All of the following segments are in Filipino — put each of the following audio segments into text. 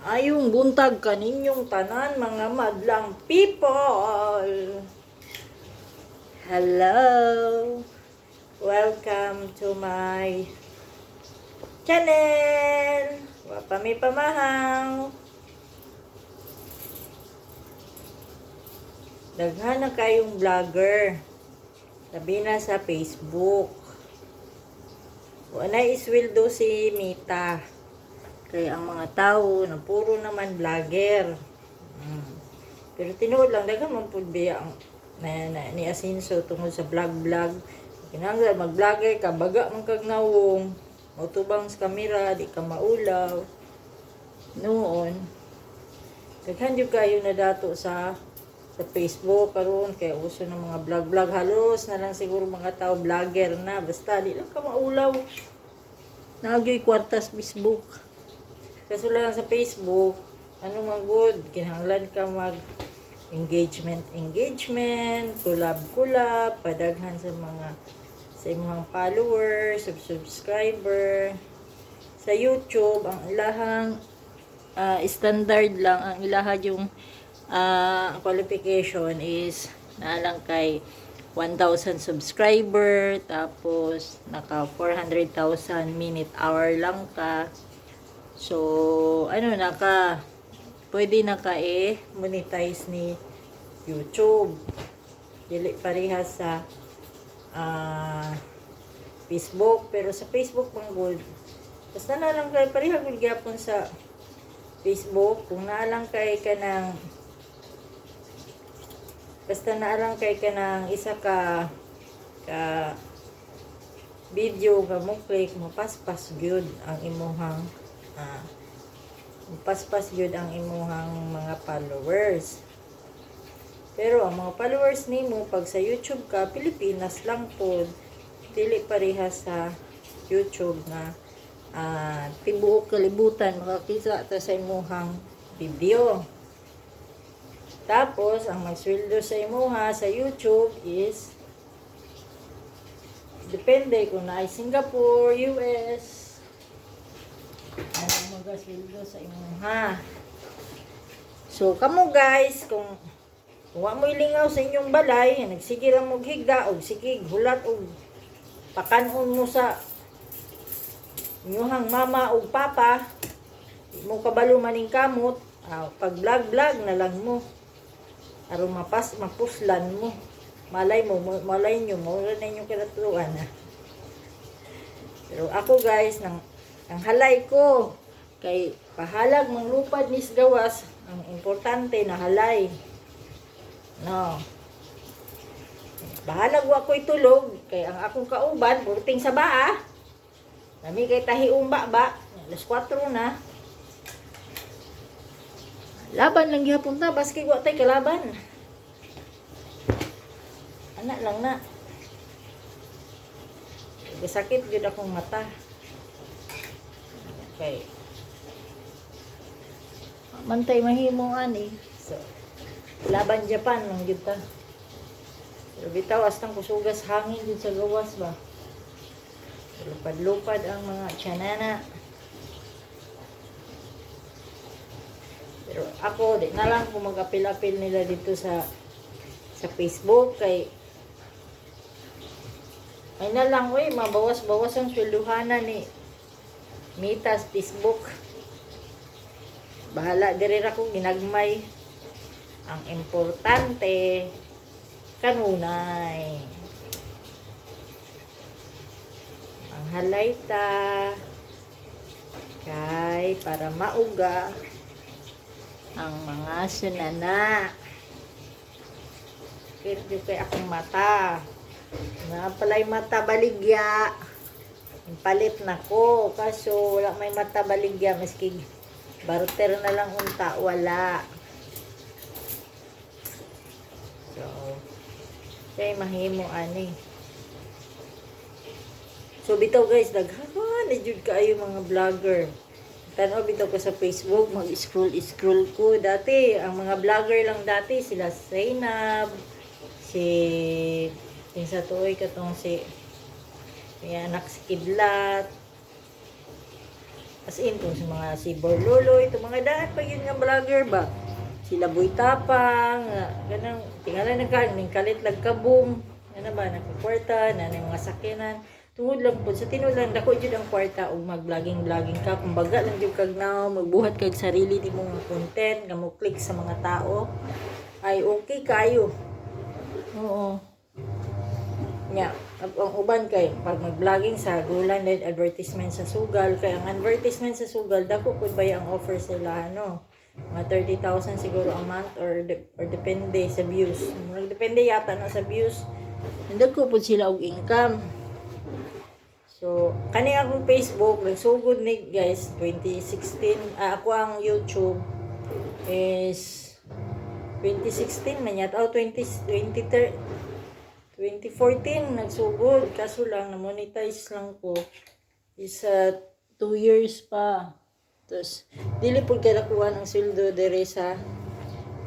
Ayong buntag kaninyong tanan mga madlang people. Hello. Welcome to my channel. Wapami pamahaw. Daghan na kayong vlogger. Sabi na sa Facebook. Wala isweldo si Mita. Kaya ang mga tao na puro naman vlogger. Mm. Pero tinuod lang, dagan man biya ang na, na, ni Asinso tungkol sa vlog-vlog. Kinanglan, mag-vlogger ka, baga man kag nawong. Mautubang sa kamera, di ka maulaw. Noon, daghan yung kayo na dato sa sa Facebook karon kaya uso ng mga vlog-vlog halos na lang siguro mga tao vlogger na basta di lang ka maulaw. Nagyoy kwartas Facebook. Kaso lang sa Facebook, ano man good, kinahanglan ka mag engagement, engagement, collab, collab, padaghan sa mga sa imong followers, sub subscriber. Sa YouTube, ang ilahang ah, standard lang, ang ilaha yung ah, qualification is naalang kay 1,000 subscriber, tapos naka 400,000 minute hour lang ka. So, ano, naka, pwede naka eh, monetize ni YouTube. Dili parehas sa ah, Facebook. Pero sa Facebook, pang gold. Basta na lang kay, pareha gold gyapon sa Facebook. Kung naalang kay ka ng, basta naalang kay ka ng isa ka, ka, video nga mo click mo paspas gyud ang imuhang ah, paspas yun ang imuhang mga followers. Pero ang mga followers nimo pag sa YouTube ka, Pilipinas lang po. Dili parehas sa YouTube na ah, tibuok kalibutan makakita ta sa imuhang video. Tapos, ang magsweldo sa imuha sa YouTube is depende kung na ay Singapore, US, ano magasweldo sa imuha. So, kamo guys, kung wa mo ilingaw sa inyong balay, nagsige lang mo higa o sige hulat o pakanon mo sa inyong mama o papa, mo kabalo maning kamot, ah, pag vlog vlog na lang mo. Aron mapas mapuslan mo. Malay mo, malay nyo, mura na inyong kinaturuan na. Pero ako guys, nang, nang halay ko, kay pahalag manglupad nis gawas, ang importante na halay. No. Bahalag wa ko'y tulog, kay ang akong kauban, burting sa baa. Nami kay tahi umba ba, alas 4 na. Laban lang gihapon ta, baski wa tay kalaban. Anak lang na. Sakit jud akong mata. Okay. Mantay mahimo ani. So, laban Japan lang jud ta. Pero bitaw astang kusugas hangin jud sa gawas ba. Lupad-lupad ang mga tsanana. Pero ako, di na lang kung mag-apil-apil nila dito sa sa Facebook kay ay na lang, wey, mabawas-bawas ang swelduhanan ni Mitas Facebook. Bahala, diri ra ko ginagmay. Ang importante, kanunay. Ang halay ta, kay para mauga ang mga sunana. Pero kay akong mata. Nga pala'y mata baligya. Palit na ko. Kaso wala may mata baligya. Maski barter na lang unta. Wala. So, kaya mahimo ani. So, bitaw guys, daghaman na jud kaayo mga vlogger. Tanaw bitaw ko sa Facebook, mag-scroll-scroll ko. Dati, ang mga vlogger lang dati, sila Zainab, si yung sa tuoy katong si may anak si Kidlat As in, kung sa mga si Borlolo, ito mga daan pa yun nga vlogger ba? Sila Boy Tapang, nga, ganang, tingala na ka, ning kalit lang kabum, ano ba, nagkakwarta, na na mga sakyanan. Tungod lang po, sa tinuod lang, dako jud ang kwarta, o mag-vlogging-vlogging ka, kumbaga lang jud kag now, magbuhat kag sarili di mong content, nga mo click sa mga tao, ay okay kayo. Oo. Nya, ang uban kay pag mag-vlogging sa gulan net advertisement sa sugal kay ang advertisement sa sugal dako pud ba ang offer sila ano mga 30,000 siguro a month or de- or depende sa views. Murag depende yata na sa views. Hindi ko pud sila og income. So, kani akong Facebook, nagsugod ni guys, 2016, ah, ako ang YouTube is 2016 man yata, oh, 20, 20, 2014 nagsugod. Kaso lang na-monetize lang ko. Is 2 years pa. Tapos dili po kaya nakuha ng sweldo dere sa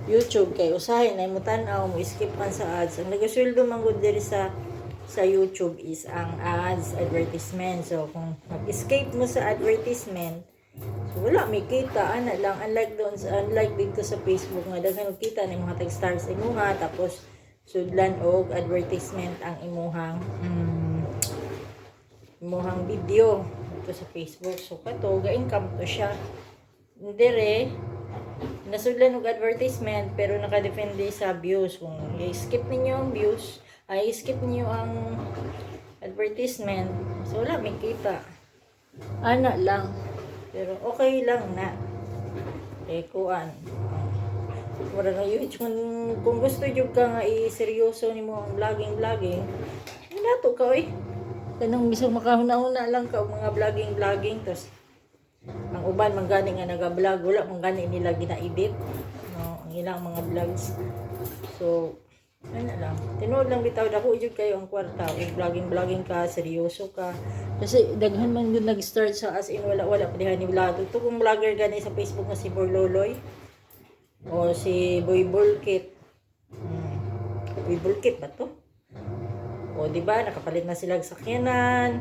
YouTube. Kay usahay na mo tanaw mo skip man sa ads. Ang nagasweldo man gud dere sa sa YouTube is ang ads advertisement. So kung mag-escape mo sa advertisement so wala may kita ana lang. Unlike doon unlike dito sa Facebook nga daghan kita ni mga tag stars imuha tapos sudlan og advertisement ang imuhang mm, imuhang video dito sa Facebook. So kato ga income to siya. Dire nasudlan og advertisement pero nakadepende sa views. Kung i-skip ninyo ang views ay skip niyo ang advertisement so wala may kita. Ana lang pero okay lang na. Eh kuan wala na yun. Kung, kung gusto jud ka nga i-seryoso nimo ang vlogging vlogging wala to ka eh kanang bisag makahuna-huna lang ka mga vlogging vlogging. Tas ang uban man gani nga naga-vlog wala man gani nila gina-edit. No ang ilang mga vlogs. So ano lang. Tinuod lang bitaw dako jud kayo ang kwarta. Ug vlogging vlogging ka seryoso ka. Kasi daghan man yun nag-start sa as in wala wala pa diha ni vlog kung vlogger gani sa Facebook nga si Borloloy o si Boy Bulkit. Hmm. Boy Bulkit ba to? O di ba nakapalit na sila sa sakyanan.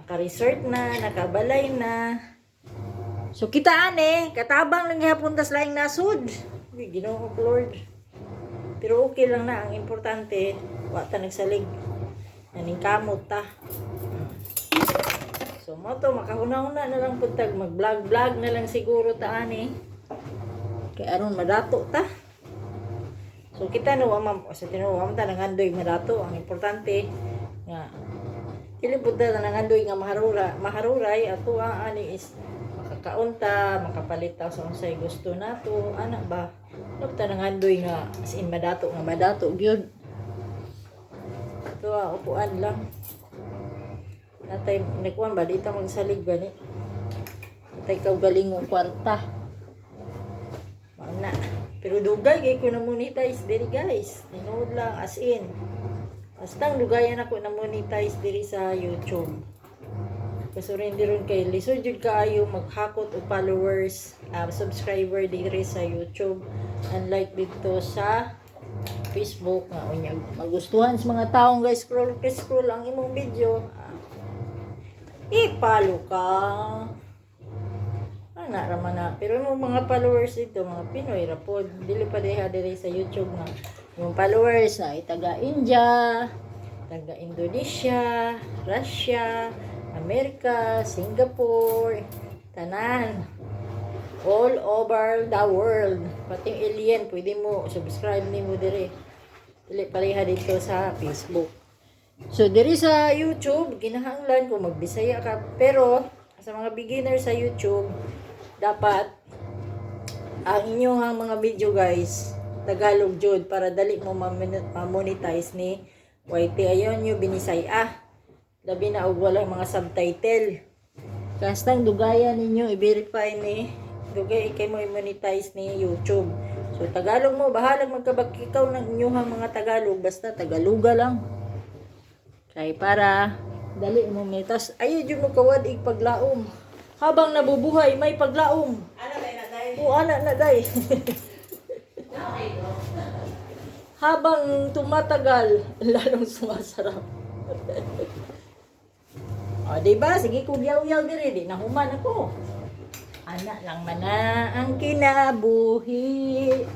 Naka-resort na, nakabalay na. So kitaan eh, katabang lang gihapon tas laing nasud. Uy, Ginoo Lord. Pero okay lang na, ang importante, wa ta nagsalig. Naning kamot ta. Hmm. So mo to, makahuna-huna na lang puntag, mag-vlog-vlog na lang siguro ta ani. Kay aron madato ta. So kita no amam sa tinuwa ta nangandoy madato ang importante nga dili pud ta nangandoy nga maharura maharuray ato ang ani is makakaunta makapalit ta sa unsay gusto nato ana ba Huwag ta nangandoy nga as in madato nga madato gyud. Ito ah, upuan lang. Natay, nikuan ba, dito magsalig ba ni? Natay kaugaling ng kwarta. Pero dugay kay ko na monetize diri guys. Tinood lang as in. Basta dugayan ako na monetize diri sa YouTube. Kaso rin di ron kay lisod jud kaayo maghakot og followers, ah, subscriber diri sa YouTube. Unlike dito sa Facebook nga unya magustuhan sa mga taong guys scroll scroll ang imong video. Ah, ipalo ka. Ana raman na. Pero yung mga followers dito, mga Pinoy rapod, dili pa diha diri sa YouTube nga. Yung followers na taga India, taga Indonesia, Russia, America, Singapore, tanan. All over the world. Pati alien, pwede mo subscribe nimo diri. Dili pareha dito sa Facebook. So, diri sa YouTube, ginahanglan kung magbisaya ka. Pero, sa mga beginner sa YouTube, dapat ang inyong mga video guys, Tagalog jud para dali mo ma-monetize ni YT. Ayon nyo, binisaya. Labi na og wala mga subtitle. Kastang dugayan ninyo, i-verify ni dugay kay mo i-monetize ni YouTube. So, Tagalog mo, bahalag magkabakikaw ng inyong mga Tagalog. Basta Tagaloga lang. Kay para dali mo metas. Ayo jud mo kawad ig paglaom. Habang nabubuhay may paglaom. Ano na dahil? O ana na day. Habang tumatagal, lalong sumasarap. O, di ba? Sige, kugyaw-yaw diri. Di nahuman ako. Anak lang man na ang kinabuhi.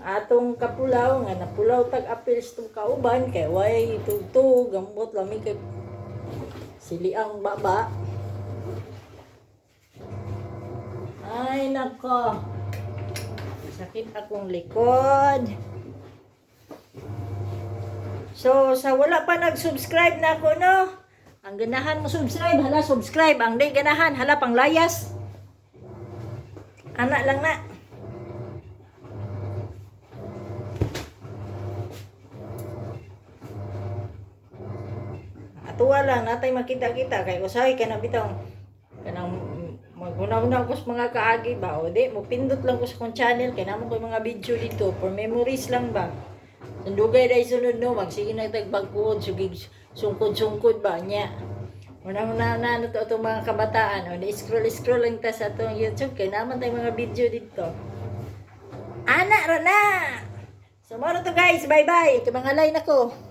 Atong kapulaw nga napulaw tag apils tong kauban kay way tugtog gambot lami kay sili ang baba. Ay nako. Sakit akong likod. So, sa wala pa nag-subscribe na ako, no? Ang ganahan mo subscribe, hala subscribe. Ang di ganahan, hala pang layas. Anak lang na. Atuwa lang, natay makita-kita. Kay usahay ka na bitang kanang magunaw-unaw ko sa mga kaagi ba? O di mo pindot lang ko sa kong channel. Kay namo ko mga video dito. For memories lang ba? Sandugay dai sunod no? Magsige na tagbagkuod sugig sungkod-sungkod ba? Nya. Unang na na ano to itong mga kabataan. O scroll scroll lang ta sa atong YouTube. Kay naman tay mga video dito. Ana ra na so maro to guys. Bye bye kay mga line ako